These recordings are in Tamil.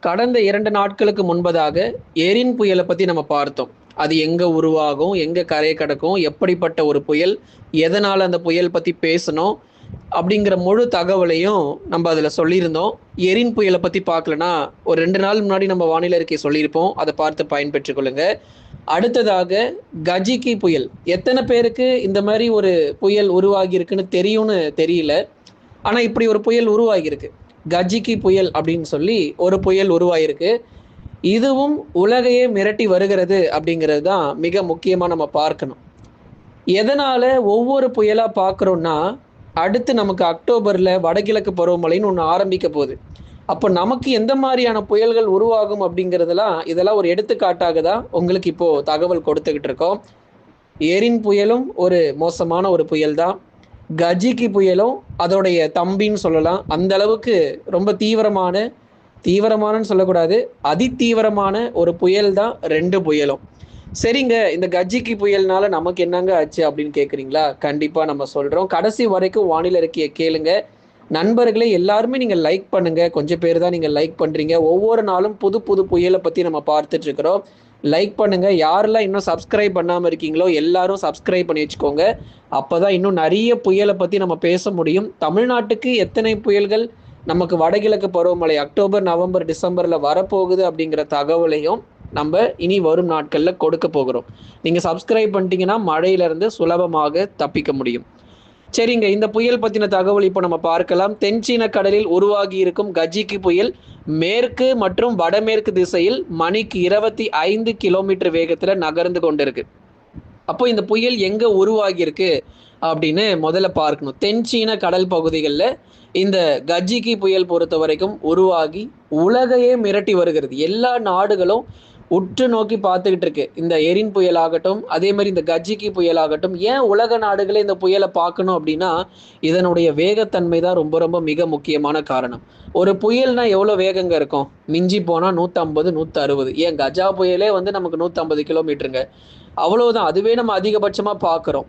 கடந்த இரண்டு நாட்களுக்கு முன்பதாக எரின் புயலை பத்தி நம்ம பார்த்தோம். அது எங்க உருவாகும் எங்க கரையை கடக்கும் எப்படிப்பட்ட ஒரு புயல் எதனால அந்த புயல் பத்தி பேசணும் அப்படிங்கிற முழு தகவலையும் நம்ம அதுல சொல்லியிருந்தோம். எரின் புயலை பத்தி பார்க்கலனா ஒரு ரெண்டு நாள் முன்னாடி நம்ம வானிலை அறிக்கை சொல்லியிருப்போம். அதை பார்த்து பயன்பெற்றுக் கொள்ளுங்க. அடுத்ததாக கஜிகி புயல். எத்தனை பேருக்கு இந்த மாதிரி ஒரு புயல் உருவாகி இருக்குன்னு தெரியும்னு தெரியல. ஆனா இப்படி ஒரு புயல் உருவாகியிருக்கு. கஜிகி புயல் அப்படின்னு சொல்லி ஒரு புயல் உருவாயிருக்கு. இதுவும் உலகையே மிரட்டி வருகிறது அப்படிங்கிறது தான் மிக முக்கியமாக நம்ம பார்க்கணும். எதனால் ஒவ்வொரு புயலாக பார்க்குறோம்னா அடுத்து நமக்கு அக்டோபரில் வடகிழக்கு பருவமழைன்னு ஒன்று ஆரம்பிக்க போகுது. அப்போ நமக்கு எந்த மாதிரியான புயல்கள் உருவாகும் அப்படிங்கிறதெல்லாம் இதெல்லாம் ஒரு எடுத்துக்காட்டாக தான் உங்களுக்கு இப்போது தகவல் கொடுத்துக்கிட்டு இருக்கோம். எரின் புயலும் ஒரு மோசமான ஒரு புயல் தான் கஜிக்கு புயலும் அதோடைய தம்பின்னு சொல்லலாம். அந்த அளவுக்கு ரொம்ப தீவிரமான தீவிரமானன்னு சொல்லக்கூடாது அதிதீவிரமான ஒரு புயல் தான் ரெண்டு புயலும். சரிங்க இந்த கஜிக்கு புயல்னால நமக்கு என்னங்க ஆச்சு அப்படின்னு கேட்குறீங்களா கண்டிப்பாக நம்ம சொல்கிறோம் கடைசி வரைக்கும் வானிலை இருக்கிய கேளுங்க. நண்பர்களே எல்லாருமே நீங்கள் லைக் பண்ணுங்க. கொஞ்சம் பேர் தான் நீங்கள் லைக் பண்ணுறீங்க ஒவ்வொரு நாளும் புது புது புயலை பற்றி நம்ம பார்த்துட்டு இருக்கிறோம். லைக் பண்ணுங்க. யாரெல்லாம் இன்னும் சப்ஸ்கிரைப் பண்ணாமல் இருக்கீங்களோ எல்லாரும் சப்ஸ்கிரைப் பண்ணி வச்சுக்கோங்க. அப்போதான் இன்னும் நிறைய புயலை பற்றி நம்ம பேச முடியும். தமிழ்நாட்டுக்கு எத்தனை புயல்கள்? நமக்கு வடகிழக்கு பருவமழை அக்டோபர் நவம்பர் டிசம்பரில் வரப்போகுது அப்படிங்கிற தகவலையும் நம்ம இனி வரும் நாட்களில் கொடுக்க போகிறோம். நீங்கள் சப்ஸ்கிரைப் பண்ணிட்டீங்கன்னா மழையிலிருந்து சுலபமாக தப்பிக்க முடியும். சரிங்க இந்த புயல் பற்றின தகவல் இப்போ நம்ம பார்க்கலாம். தென்சீன கடலில் உருவாகி இருக்கும் கஜிக்கு புயல் மேற்கு மற்றும் வடமேற்கு திசையில் மணிக்கு இருபத்தி ஐந்து கிலோமீட்டர் வேகத்தில் நகர்ந்து கொண்டிருக்கு. அப்போ இந்த புயல் எங்க உருவாகி இருக்கு அப்படின்னு முதல்ல பார்க்கணும். தென்சீன கடல் பகுதிகளில் இந்த கஜிகி புயல் பொறுத்த வரைக்கும் உருவாகி உலகையே மிரட்டி வருகிறது. எல்லா நாடுகளும் உற்று நோக்கி பார்த்துக்கிட்டு இருக்கு இந்த எரின் புயல் ஆகட்டும் அதே மாதிரி இந்த கஜிக்கு புயல் ஆகட்டும் ஏன் உலக நாடுகளே இந்த புயலை பார்க்கணும் அப்படின்னா இதனுடைய வேகத்தன்மை தான் ரொம்ப ரொம்ப மிக முக்கியமான காரணம். ஒரு புயல்னா எவ்வளோ வேகங்க இருக்கும்? மிஞ்சி போனால் நூற்றம்பது நூற்றி அறுபது ஏன் கஜா புயலே வந்து நமக்கு நூற்றம்பது கிலோமீட்டருங்க. அவ்வளோதான் அதுவே நம்ம அதிகபட்சமாக பார்க்குறோம்.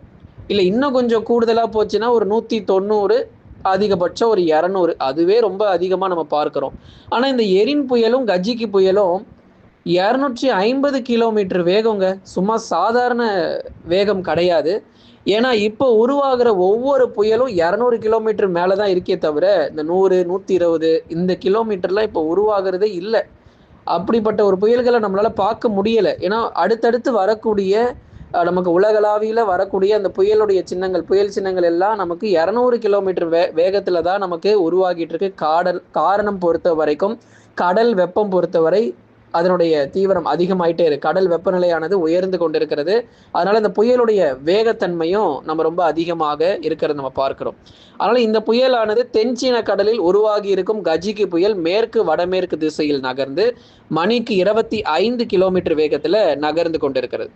இல்லை இன்னும் கொஞ்சம் கூடுதலாக போச்சுன்னா ஒரு நூற்றி தொண்ணூறு அதிகபட்சம் ஒரு இரநூறு. அதுவே ரொம்ப அதிகமாக நம்ம பார்க்குறோம். ஆனால் இந்த எரின் புயலும் கஜிக்கு புயலும் இரநூற்றி ஐம்பது கிலோமீட்டர் வேகங்க. சும்மா சாதாரண வேகம் கிடையாது. ஏன்னா இப்போ உருவாகிற ஒவ்வொரு புயலும் இரநூறு கிலோமீட்டர் மேலே தான் இருக்கே தவிர இந்த நூறு நூற்றி இருபது இந்த கிலோமீட்டர்லாம் இப்போ உருவாகிறதே இல்லை. அப்படிப்பட்ட ஒரு புயல்களை நம்மளால் பார்க்க முடியலை. ஏன்னா அடுத்தடுத்து வரக்கூடிய நமக்கு உலகளாவியில் வரக்கூடிய அந்த புயலுடைய சின்னங்கள் புயல் சின்னங்கள் எல்லாம் நமக்கு இரநூறு கிலோமீட்டர் வே வேகத்தில் தான் நமக்கு உருவாகிட்டு இருக்கு. காடல் காரணம் பொறுத்த வரைக்கும் கடல் வெப்பம் பொறுத்தவரை அதனுடைய தீவிரம் அதிகமாயிட்டே இருக்கு. கடல் வெப்பநிலையானது உயர்ந்து கொண்டிருக்கிறது. அதனால இந்த புயலுடைய வேகத்தன்மையும் நம்ம ரொம்ப அதிகமாக இருக்கிறத நம்ம பார்க்கிறோம். அதனால இந்த புயலானது தென்சீன கடலில் உருவாகி இருக்கும் கஜிகி புயல் மேற்கு வடமேற்கு திசையில் நகர்ந்து மணிக்கு இருபத்தி ஐந்து கிலோமீட்டர் வேகத்துல நகர்ந்து கொண்டிருக்கிறது.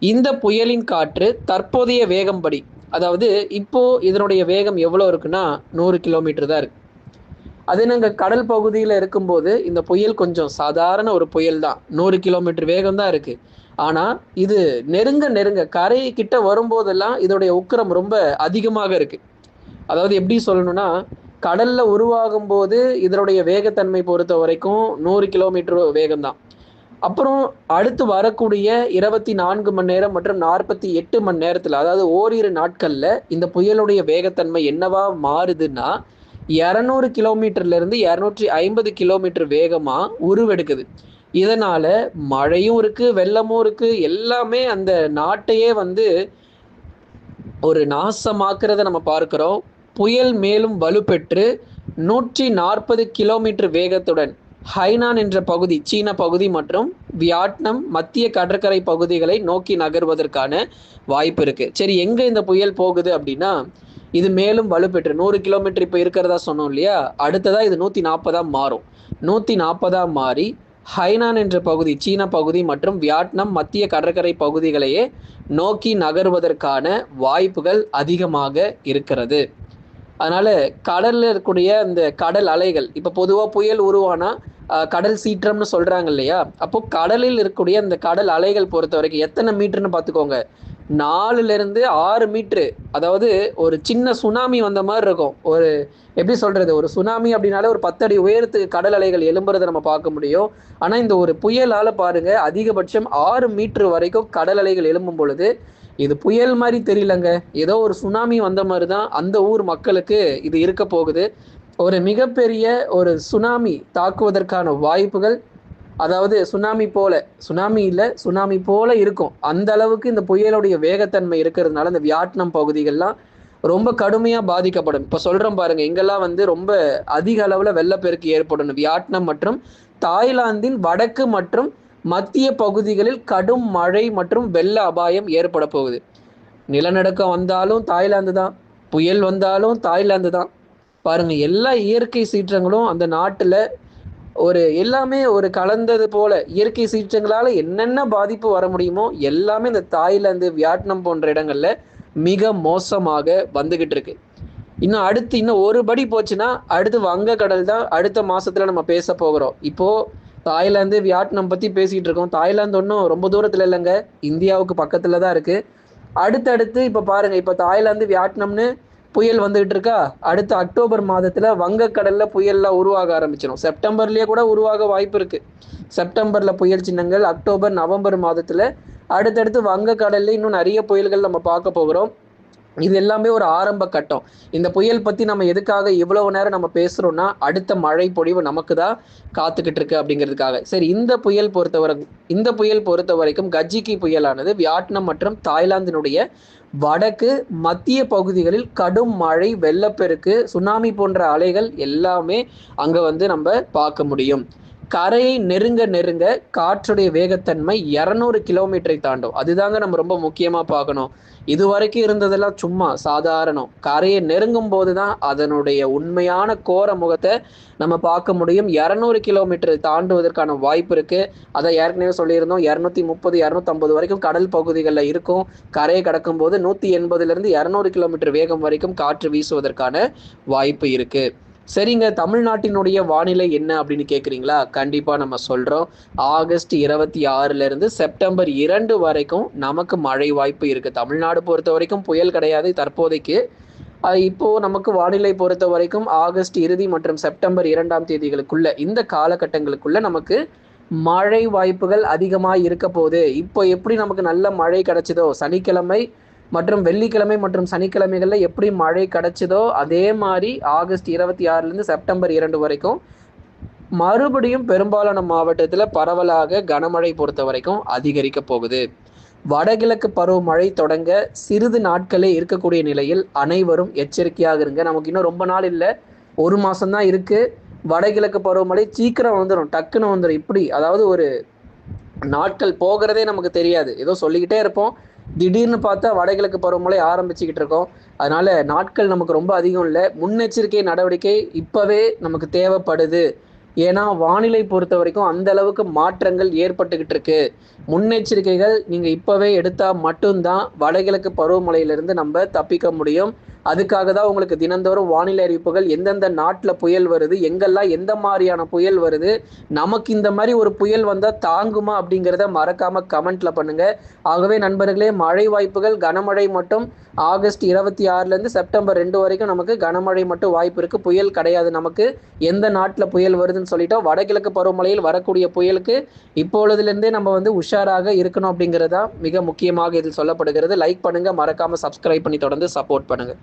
இந்த புயலின் காற்று தற்போதைய வேகம் படி அதாவது இப்போ இதனுடைய வேகம் எவ்வளோ இருக்குன்னா நூறு கிலோமீட்டர் தான் இருக்கு. அது நாங்கள் கடல் பகுதியில் இருக்கும்போது இந்த புயல் கொஞ்சம் சாதாரண ஒரு புயல் தான் நூறு கிலோமீட்டர் வேகம் தான் இருக்கு. ஆனால் இது நெருங்க நெருங்க கரை கிட்ட வரும்போதெல்லாம் இதோடைய உக்கிரம் ரொம்ப அதிகமாக இருக்கு. அதாவது எப்படி சொல்லணும்னா கடல்ல உருவாகும் போது இதனுடைய வேகத்தன்மை பொறுத்த வரைக்கும் நூறு கிலோமீட்டர் வேகம் தான் அப்புறம் அடுத்து வரக்கூடிய இருபத்தி நான்கு மணி நேரம் மற்றும் நாற்பத்தி எட்டு மணி நேரத்தில் அதாவது ஓரிரு நாட்கள்ல இந்த புயலுடைய வேகத்தன்மை என்னவா மாறுதுன்னா இரநூறு கிலோமீட்டர்ல இருந்து இரநூற்றி ஐம்பது கிலோமீட்டர் வேகமா உருவெடுக்குது. இதனால மழையும் இருக்கு வெள்ளமும் இருக்கு. எல்லாமே அந்த நாட்டையே வந்து ஒரு நாசமாக்குறத நம்ம பார்க்கிறோம். புயல் மேலும் வலுப்பெற்று நூற்றி நாற்பது கிலோமீட்டர் வேகத்துடன் ஹைனான் என்ற பகுதி சீன பகுதி மற்றும் வியட்நாம் மத்திய கடற்கரை பகுதிகளை நோக்கி நகர்வதற்கான வாய்ப்பு இருக்கு. சரி எங்க இந்த புயல் போகுது அப்படின்னா இது மேலும் வலுப்பெற்று நூறு கிலோமீட்டர் இப்போ இருக்கிறதா சொன்னோம் இல்லையா? அடுத்ததாக இது நூற்றி நாற்பதாக மாறும். நூற்றி நாற்பதாக மாறி ஹைனான் என்ற பகுதி சீன பகுதி மற்றும் வியட்நாம் மத்திய கடற்கரை பகுதிகளையே நோக்கி நகர்வதற்கான வாய்ப்புகள் அதிகமாக இருக்கிறது. அதனால கடல்ல இருக்கக்கூடிய அந்த கடல் அலைகள் இப்ப பொதுவா புயல் உருவானா கடல் சீற்றம்னு சொல்றாங்க இல்லையா? அப்போ கடலில் இருக்கக்கூடிய அந்த கடல் அலைகள் பொறுத்த வரைக்கும் எத்தனை மீட்டர்னு பார்த்துக்கோங்க. நாலுல இருந்து ஆறு மீட்ரு. அதாவது ஒரு சின்ன சுனாமி வந்த மாதிரி இருக்கும். ஒரு எப்படி சொல்றது? ஒரு சுனாமி அப்படின்னாலே ஒரு பத்தடி உயரத்துக்கு கடல் அலைகள் எழும்புறதை நம்ம பார்க்க முடியும். ஆனா இந்த ஒரு புயலால பாருங்க அதிகபட்சம் ஆறு மீட்ரு வரைக்கும் கடல் அலைகள் எழும்பும் பொழுது இது புயல் மாதிரி தெரியலங்க. ஏதோ ஒரு சுனாமி வந்த மாதிரி தான் அந்த ஊர் மக்களுக்கு இது இருக்க போகுது. ஒரு மிகப்பெரிய ஒரு சுனாமி தாக்குவதற்கான வாய்ப்புகள் அதாவது சுனாமி போல சுனாமி இல்லை சுனாமி போல இருக்கும். அந்த அளவுக்கு இந்த புயலுடைய வேகத்தன்மை இருக்கிறதுனால இந்த வியட்நாம் பகுதிகள்லாம் ரொம்ப கடுமையாக பாதிக்கப்படும். இப்போ சொல்கிறோம் பாருங்க இங்கெல்லாம் வந்து ரொம்ப அதிக அளவில் வெள்ளப்பெருக்கு ஏற்படும். வியட்நாம் மற்றும் தாய்லாந்தின் வடக்கு மற்றும் மத்திய பகுதிகளில் கடும் மழை மற்றும் வெள்ள அபாயம் ஏற்பட போகுது. நிலநடுக்கம் வந்தாலும் தாய்லாந்து தான். புயல் வந்தாலும் தாய்லாந்து தான். பாருங்க எல்லா இயற்கை சீற்றங்களும் அந்த நாட்டில் ஒரு எல்லாமே ஒரு கலந்தது போல இயற்கை சீற்றங்களால என்னென்ன பாதிப்பு வர முடியுமோ எல்லாமே இந்த தாய்லாந்து வியட்நாம் போன்ற இடங்கள்ல மிக மோசமாக வந்துகிட்டு இருக்கு. இன்னும் அடுத்து இன்னும் ஒரு படி போச்சுன்னா அடுத்து வங்கக்கடல் தான் அடுத்த மாசத்துல நம்ம பேச போகிறோம். இப்போ தாய்லாந்து வியட்நாம் பத்தி பேசிட்டு இருக்கோம். தாய்லாந்து ஒன்றும் ரொம்ப தூரத்துல இல்லைங்க. இந்தியாவுக்கு பக்கத்துல தான் இருக்கு. அடுத்தடுத்து இப்போ பாருங்க இப்போ தாய்லாந்து வியட்நாம்னு புயல் வந்துகிட்டு இருக்கா? அடுத்த அக்டோபர் மாதத்துல வங்கக்கடல்ல புயல்லாம் உருவாக ஆரம்பிச்சிடும் செப்டம்பர்லயே கூட உருவாக வாய்ப்பு இருக்கு. செப்டம்பர்ல புயல் சின்னங்கள் அக்டோபர் நவம்பர் மாதத்துல அடுத்தடுத்து வங்கக்கடல்ல இன்னும் நிறைய புயல்கள் நம்ம பார்க்க போகிறோம். இது எல்லாமே ஒரு ஆரம்ப கட்டம். இந்த புயல் பத்தி நம்ம எதுக்காக இவ்வளவு நேரம் நம்ம பேசுறோம்னா அடுத்த மழை பொழிவு நமக்கு தான் காத்துக்கிட்டு இருக்கு அப்படிங்கிறதுக்காக. சரி இந்த புயல் பொறுத்தவரை இந்த புயல் பொறுத்த வரைக்கும் கஜிகி புயலானது வியட்நாம் மற்றும் தாய்லாந்தினுடைய வடக்கு மத்திய பகுதிகளில் கடும் மழை வெள்ளப்பெருக்கு சுனாமி போன்ற அலைகள் எல்லாமே அங்க வந்து நம்ம பார்க்க முடியும். கரையை நெருங்க நெருங்க காற்றுடைய வேகத்தன்மை இரநூறு கிலோமீட்டரை தாண்டும். அதுதாங்க நம்ம ரொம்ப முக்கியமா பார்க்கணும். இது வரைக்கும் இருந்ததெல்லாம் சும்மா சாதாரணம். கரையை நெருங்கும் போது தான் அதனுடைய உண்மையான கோர முகத்தை நம்ம பார்க்க முடியும். இரநூறு கிலோமீட்டர் தாண்டுவதற்கான வாய்ப்பு இருக்கு. அதை ஏற்கனவே சொல்லியிருந்தோம். இரநூத்தி முப்பது இரநூத்தம்பது வரைக்கும் கடல் பகுதிகளில் இருக்கும். கரையை கடக்கும் போது நூத்தி எண்பதுல இருந்து இரநூறு கிலோமீட்டர் வேகம் வரைக்கும் காற்று வீசுவதற்கான வாய்ப்பு இருக்கு. சரிங்க தமிழ்நாட்டினுடைய வானிலை என்ன அப்படின்னு கேட்குறீங்களா கண்டிப்பாக நம்ம சொல்கிறோம் ஆகஸ்ட் இருபத்தி ஆறுலேருந்து செப்டம்பர் இரண்டு வரைக்கும் நமக்கு மழை வாய்ப்பு இருக்குது தமிழ்நாடு பொறுத்த வரைக்கும் புயல் கிடையாது தற்போதைக்கு. இப்போது இப்போ நமக்கு வானிலை பொறுத்த வரைக்கும் ஆகஸ்ட் இறுதி மற்றும் செப்டம்பர் இரண்டாம் தேதிகளுக்குள்ள இந்த காலகட்டங்களுக்குள்ள நமக்கு மழை வாய்ப்புகள் அதிகமாக இருக்க போகுது. இப்போ எப்படி நமக்கு நல்ல மழை கிடைச்சதோ சனிக்கிழமை மற்றும் வெள்ளிக்கிழமை மற்றும் சனிக்கிழமைகளில் எப்படி மழை கிடைச்சதோ அதே மாதிரி ஆகஸ்ட் இருபத்தி ஆறுலேருந்து செப்டம்பர் இரண்டு வரைக்கும் மறுபடியும் பெரும்பாலான மாவட்டத்தில் பரவலாக கனமழை பொறுத்த வரைக்கும் அதிகரிக்க போகுது. வடகிழக்கு பருவமழை தொடங்க சிறிது நாட்களே இருக்கக்கூடிய நிலையில் அனைவரும் எச்சரிக்கையாக இருங்க. நமக்கு இன்னும் ரொம்ப நாள் இல்லை. ஒரு மாசம்தான் இருக்கு. வடகிழக்கு பருவமழை சீக்கிரம் வந்துடும் டக்குன்னு வந்துடும் இப்படி அதாவது ஒரு நாட்கள் போகிறதே நமக்கு தெரியாது. ஏதோ சொல்லிக்கிட்டே இருப்போம். திடீர்னு பார்த்தா வடகிழக்கு பருவமழை ஆரம்பிச்சுக்கிட்டு இருக்கோம். அதனால நாட்கள் நமக்கு ரொம்ப அதிகம் இல்லை. முன்னெச்சரிக்கை நடவடிக்கை இப்பவே நமக்கு தேவைப்படுது. ஏன்னா வானிலை பொறுத்த வரைக்கும் அந்த அளவுக்கு மாற்றங்கள் ஏற்பட்டுக்கிட்டு இருக்கு. முன்னெச்சரிக்கைகள் நீங்க இப்பவே எடுத்தா மட்டும்தான் வடகிழக்கு பருவமழையிலிருந்து நம்ம தப்பிக்க முடியும். அதுக்காக தான் உங்களுக்கு தினந்தோறும் வானிலை அறிவிப்புகள் எந்தெந்த நாட்டில் புயல் வருது எங்கெல்லாம் எந்த மாதிரியான புயல் வருது நமக்கு இந்த மாதிரி ஒரு புயல் வந்தால் தாங்குமா அப்படிங்கிறத மறக்காம கமெண்ட்ல பண்ணுங்க. ஆகவே நண்பர்களே மழை வாய்ப்புகள் கனமழை மட்டும் ஆகஸ்ட் இருபத்தி ஆறுலேருந்து செப்டம்பர் ரெண்டு வரைக்கும் நமக்கு கனமழை மட்டும் வாய்ப்பு இருக்கு. புயல் கிடையாது நமக்கு. எந்த நாட்டில் புயல் வருதுன்னு சொல்லிட்டோம். வடகிழக்கு பருவமழையில் வரக்கூடிய புயலுக்கு இப்பொழுதுலேருந்தே நம்ம வந்து உஷாராக இருக்கணும் அப்படிங்கிறதா மிக முக்கியமாக இதில் சொல்லப்படுகிறது. லைக் பண்ணுங்க மறக்காம சப்ஸ்கிரைப் பண்ணி தொடர்ந்து சப்போர்ட் பண்ணுங்க.